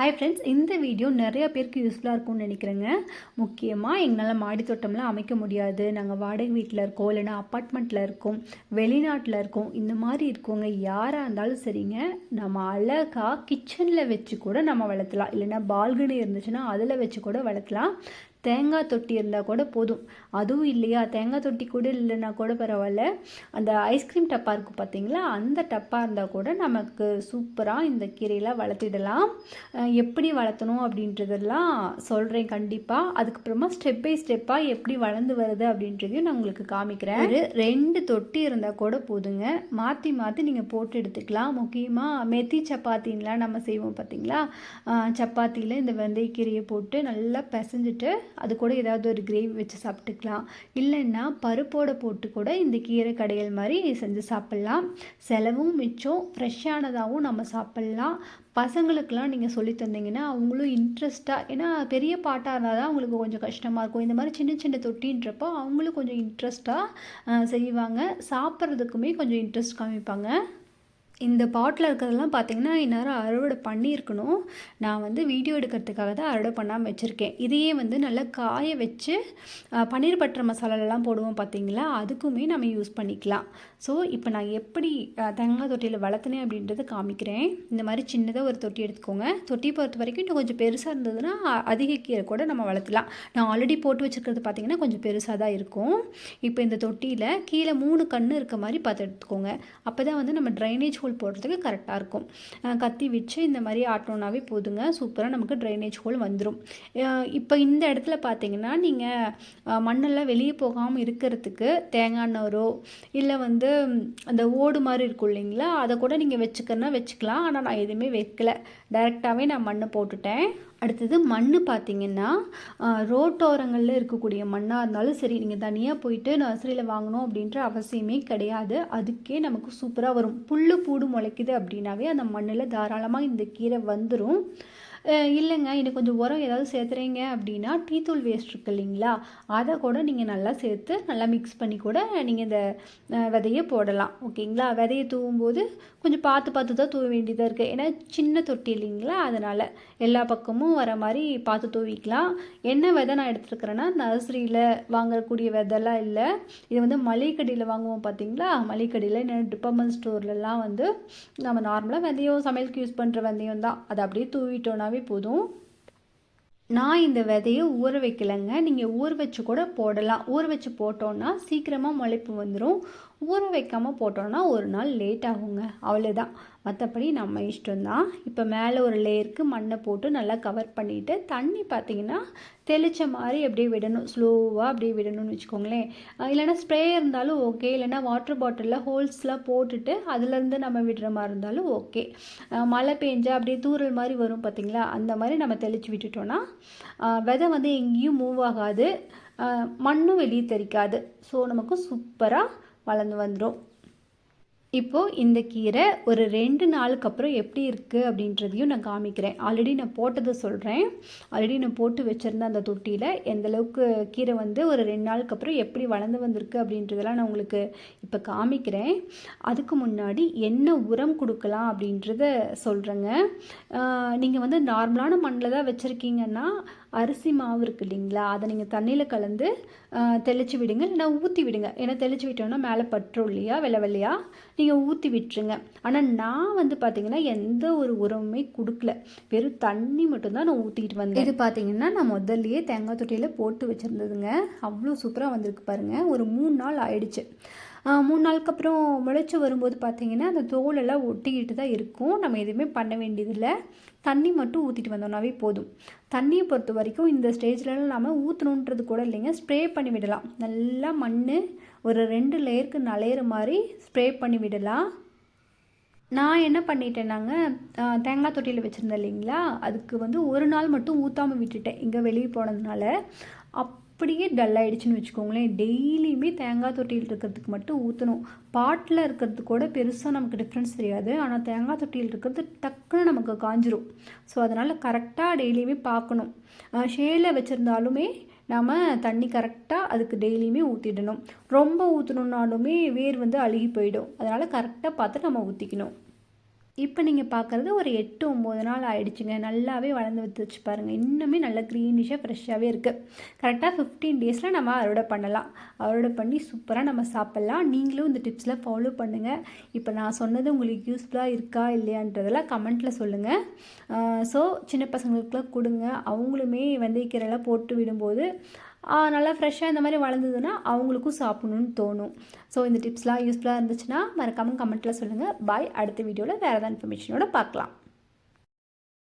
Hi friends இந்த video நிறைய பேருக்கு யூஸ்ஃபுல்லாக இருக்கும்னு நினைக்கிறேங்க. முக்கியமாக எங்களால் மாடி தோட்டம்லாம் அமைக்க முடியாது. நாங்கள் வாடகை வீட்டில் இருக்கோம் இல்லைன்னா அப்பார்ட்மெண்ட்டில் இருக்கோம் வெளிநாட்டில் இருக்கோம். இந்த மாதிரி இருக்கவங்க யாராக இருந்தாலும் சரிங்க நம்ம அழகாக கிச்சனில் வச்சு கூட நம்ம வளர்த்தலாம். இல்லைன்னா பால்கனி இருந்துச்சுன்னா அதில் வச்சு கூட வளர்த்தலாம். தேங்காய் தொட்டி இருந்தால் கூட போதும். அதுவும் இல்லையா? தேங்காய் தொட்டி கூட இல்லைன்னா கூட பரவாயில்ல. அந்த ஐஸ்கிரீம் டப்பா இருக்கும் பார்த்தீங்களா அந்த டப்பா இருந்தால் கூட நமக்கு சூப்பராக இந்த கீரையெல்லாம் வளர்த்திடலாம். எப்படி வளர்த்தணும் அப்படின்றதெல்லாம் சொல்கிறேன் கண்டிப்பாக அதுக்கப்புறமா ஸ்டெப் பை ஸ்டெப்பாக எப்படி வளர்ந்து வருது அப்படின்றதையும் நான் உங்களுக்கு காமிக்கிறேன். ஒரு ரெண்டு தொட்டி இருந்தால் கூட போதுங்க. மாற்றி மாற்றி நீங்கள் போட்டு எடுத்துக்கலாம். முக்கியமாக மெத்தி சப்பாத்தின்லாம் நம்ம செய்வோம் பார்த்தீங்களா சப்பாத்தியில் இந்த வெந்தயக்கீரையை போட்டு நல்லா பிசைஞ்சிட்டு அது கூட ஏதாவது ஒரு கிரேவி வச்சு சாப்பிட்டுக்கலாம். இல்லைன்னா பருப்போட போட்டு கூட இந்த கீரை கடைகள் மாதிரி செஞ்சு சாப்பிட்லாம். செலவும் மிச்சம் ஃப்ரெஷ்ஷானதாகவும் நம்ம சாப்பிட்லாம். பசங்களுக்கெலாம் நீங்கள் சொல்லி தந்தீங்கன்னா அவங்களும் இன்ட்ரெஸ்ட்டாக ஏன்னா பெரிய பாட்டாக இருந்தால் தான் அவங்களுக்கு கொஞ்சம் கஷ்டமாக இருக்கும். இந்த மாதிரி சின்ன சின்ன தொட்டின்றப்போ அவங்களும் கொஞ்சம் இன்ட்ரெஸ்ட்டாக செய்வாங்க. சாப்பிட்றதுக்குமே கொஞ்சம் இன்ட்ரெஸ்ட் காமிப்பாங்க. இந்த பாட்டில் இருக்கிறதெல்லாம் பார்த்தீங்கன்னா இந்நேரம் அறுவடை பண்ணியிருக்கணும். நான் வந்து வீடியோ எடுக்கிறதுக்காக தான் அறுவடை பண்ணாமல் வச்சுருக்கேன். இதையே வந்து நல்லா காய வச்சு பன்னீர் பட்டர் மசாலாலெலாம் போடுவோம் பார்த்தீங்களா? அதுக்குமே நம்ம யூஸ் பண்ணிக்கலாம். ஸோ இப்போ நான் எப்படி தேங்காய் தொட்டியில் வளர்த்துனேன் அப்படின்றத காமிக்கிறேன். இந்த மாதிரி சின்னதாக ஒரு தொட்டி எடுத்துக்கோங்க. தொட்டி பொறுத்த வரைக்கும் இன்னும் கொஞ்சம் பெருசாக இருந்ததுன்னா அதிக கீரை கூட நம்ம வளர்த்தலாம் நான் ஆல்ரெடி போட்டு வச்சுருக்கிறது பார்த்திங்கன்னா கொஞ்சம் பெருசாக தான் இருக்கும். இப்போ இந்த தொட்டியில் கீழே மூணு கன்று இருக்க மாதிரி பார்த்து எடுத்துக்கோங்க. அப்போ தான் வந்து நம்ம ட்ரைனேஜ் ஹோல் போடுறதுக்கு கரெக்டாக இருக்கும். கத்தி வச்சு இந்த மாதிரி ஆட்டோனாவே போதுங்க. சூப்பராக நமக்கு ட்ரைனேஜ் ஹோல் வந்துடும் இப்போ இந்த இடத்துல பார்த்தீங்கன்னா நீங்கள் மண்ணெல்லாம் வெளியே போகாமல் இருக்கிறதுக்கு தேங்காய் நோரோ இல்லை வந்து அந்த ஓடு மாதிரி இருக்கும் இல்லைங்களா? அதை கூட நீங்கள் வச்சுக்கிறனா வச்சுக்கலாம். ஆனால் நான் எதுவுமே வைக்கல. டைரெக்டாகவே நான் மண்ணை போட்டுட்டேன். அடுத்தது மண் பார்த்திங்கன்னா ரோட்டோரங்களில் இருக்கக்கூடிய மண்ணாக இருந்தாலும் சரி நீங்கள் தனியாக போயிட்டு நர்சரியில் வாங்கணும் அப்படின்ற அவசியமே கிடையாது. அதுக்கே நமக்கு சூப்பராக வரும். புல்லு பூடு முளைக்குது அப்படின்னாவே அந்த மண்ணில் தாராளமாக இந்த கீரை வந்துடும் இல்லைங்க. இன்னும் கொஞ்சம் உரம் ஏதாவது சேர்த்துறீங்க அப்படின்னா டீத்தூள் வேஸ்ட் இருக்கு இல்லைங்களா? அதை கூட நீங்கள் நல்லா சேர்த்து நல்லா மிக்ஸ் பண்ணி கூட நீங்கள் இந்த விதையை போடலாம். ஓகேங்களா? விதையை தூவும்போது கொஞ்சம் பார்த்து பார்த்து தான் தூவ வேண்டியதாக இருக்குது ஏன்னா சின்ன தொட்டி இல்லைங்களா? அதனால் எல்லா பக்கமும் வர மாதிரி பார்த்து தூவிக்கலாம். என்ன விதை நான் எடுத்துருக்கிறேன்னா நர்சரியில் வாங்கக்கூடிய விதைலாம் இல்லை. இது வந்து மளிகை கடையில் வாங்குவோம் பார்த்தீங்களா? மளிகை கடையில் என்ன டிபார்ட்மெண்ட் ஸ்டோர்லலாம் வந்து நம்ம நார்மலாக வெந்தயம் சமையலுக்கு யூஸ் பண்ணுற வெந்தயம் தான். அதை அப்படியே தூவிட்டோன்னாவே போதும். நான் இந்த விதையை ஊற வைக்கலைங்க. நீங்கள் ஊற வச்சு கூட போடலாம். ஊற வச்சு போட்டோன்னா சீக்கிரமாக முளைப்பு வந்துடும் ஊற வைக்காமல் போட்டோன்னா ஒரு நாள் லேட் ஆகுங்க. அவ்வளோதான் மற்றபடி நம்ம இஷ்டம்தான். இப்போ மேலே ஒரு லேயருக்கு மண்ணை போட்டு நல்லா கவர் பண்ணிவிட்டு தண்ணி பார்த்தீங்கன்னா தெளிச்ச மாதிரி அப்படியே விடணும். ஸ்லோவாக அப்படியே விடணும்னு வச்சுக்கோங்களேன். இல்லைன்னா ஸ்ப்ரே இருந்தாலும் ஓகே இல்லைன்னா வாட்டர் பாட்டிலில் ஹோல்ஸ்லாம் போட்டுட்டு அதுலேருந்து நம்ம விடுற மாதிரி இருந்தாலும் ஓகே மழை பெஞ்சா அப்படியே தூறல் மாதிரி வரும் பார்த்தீங்களா அந்த மாதிரி நம்ம தெளித்து விட்டுட்டோன்னா விதை வந்து எங்கேயும் மூவ் ஆகாது. மண்ணும் வெளியே தெறிக்காது ஸோ நமக்கு சூப்பராக வளர்ந்து வந்துடும் இப்போது இந்த கீரை ஒரு ரெண்டு நாளுக்கு அப்புறம் எப்படி இருக்குது அப்படின்றதையும் நான் காமிக்கிறேன். ஆல்ரெடி நான் போட்டதை சொல்கிறேன் ஆல்ரெடி நான் போட்டு வச்சுருந்தேன் அந்த தொட்டியில் எந்த அளவுக்கு கீரை வந்து ஒரு ரெண்டு நாளுக்கு அப்புறம் எப்படி வளர்ந்து வந்திருக்கு அப்படின்றதெல்லாம் நான் உங்களுக்கு இப்போ காமிக்கிறேன். அதுக்கு முன்னாடி என்ன உரம் கொடுக்கலாம் அப்படின்றத சொல்கிறேங்க நீங்கள் வந்து நார்மலான மண்ணில் தான் வச்சுருக்கீங்கன்னா அரிசி மாவு இருக்கு இல்லைங்களா? அதை நீங்கள் தண்ணியில் கலந்து தெளித்து விடுங்க. இல்லைன்னா ஊற்றி விடுங்க. ஏன்னா தெளித்து விட்டோம்னா மேலே பற்றும் இல்லையா? வெள்ளை வெள்ளையா? நீங்கள் ஊற்றி விட்டுருங்க. ஆனால் நான் வந்து பார்த்தீங்கன்னா எந்த ஒரு உரமுமே கொடுக்கல. வெறும் தண்ணி மட்டும்தான் நான் ஊற்றிக்கிட்டு வந்தேன். இது பார்த்தீங்கன்னா நான் முதல்லையே தேங்காய் தொட்டியில் போட்டு வச்சுருந்ததுங்க. அவ்வளோ சூப்பராக வந்திருக்கு பாருங்கள் ஒரு மூணு நாள் ஆயிடுச்சு. மூணு நாளுக்கு அப்புறம் முளைச்சி வரும்போது பார்த்தீங்கன்னா அந்த தோலெல்லாம் ஒட்டிக்கிட்டு தான் இருக்கும். நம்ம எதுவுமே பண்ண வேண்டியதில்லை. தண்ணி மட்டும் ஊற்றிட்டு வந்தோம்னாவே போதும். தண்ணியை பொறுத்த வரைக்கும் இந்த ஸ்டேஜ்லலாம் நம்ம ஊற்றணுன்றது கூட இல்லைங்க. ஸ்ப்ரே பண்ணி விடலாம். நல்லா மண் ஒரு ரெண்டு லேயருக்கு நலையிற மாதிரி ஸ்ப்ரே பண்ணி விடலாம். நான் என்ன பண்ணிட்டேன்னாங்க தேங்காய் தொட்டியில் வச்சுருந்தேன் இல்லைங்களா? அதுக்கு வந்து ஒரு நாள் மட்டும் ஊற்றாமல் விட்டுட்டேன். இங்கே வெளியே போனதுனால. அப் அப்படியே டல் ஆகிடுச்சின்னு வச்சுக்கோங்களேன். டெய்லியுமே தேங்காய் தொட்டியில் இருக்கிறதுக்கு மட்டும் ஊற்றணும் பாட்டில் இருக்கிறது கூட பெருசாக நமக்கு டிஃப்ரென்ஸ் தெரியாது. ஆனால் தேங்காய் தொட்டியில் இருக்கிறது டக்குன்னு நமக்கு காஞ்சிரும். ஸோ அதனால் கரெக்டாக டெய்லியுமே பார்க்கணும் ஷேல வச்சுருந்தாலுமே நாம் தண்ணி கரெக்டாக அதுக்கு டெய்லியுமே ஊற்றிடணும் ரொம்ப ஊற்றணுன்னாலுமே வேர் வந்து அழுகி போயிடும். அதனால் கரெக்டாக பார்த்து நம்ம ஊற்றிக்கணும் இப்போ நீங்கள் பார்க்குறது ஒரு எட்டு ஒம்பது நாள் ஆயிடுச்சுங்க. நல்லாவே வளர்ந்து வச்சு பாருங்கள் இன்னுமே நல்லா க்ரீனிஷாக ஃப்ரெஷ்ஷாகவே இருக்குது கரெக்டாக ஃபிஃப்டீன் டேஸில் நம்ம அறுவடை பண்ணலாம். அறுவடை பண்ணி சூப்பராக நம்ம சாப்பிட்லாம். நீங்களும் இந்த டிப்ஸில் ஃபாலோ பண்ணுங்கள் இப்போ நான் சொன்னது உங்களுக்கு யூஸ்ஃபுல்லாக இருக்கா இல்லையான்றதெல்லாம் கமெண்ட்டில் சொல்லுங்கள் ஸோ சின்ன பசங்களுக்குலாம் கொடுங்க. அவங்களுமே வெந்தயக்கீரைலாம் போட்டு விடும்போது நல்லா ஃப்ரெஷ்ஷாக இந்த மாதிரி வளர்ந்ததுன்னா அவங்களுக்கும் சாப்பிடணும்னு தோணும். ஸோ இந்த டிப்ஸ்லாம் யூஸ்ஃபுல்லாக இருந்துச்சுன்னா மறக்காமல் கமெண்ட்டில் சொல்லுங்கள் பாய் அடுத்த வீடியோவில் வேறு ஏதாவது இன்ஃபர்மேஷனோட பார்க்கலாம்.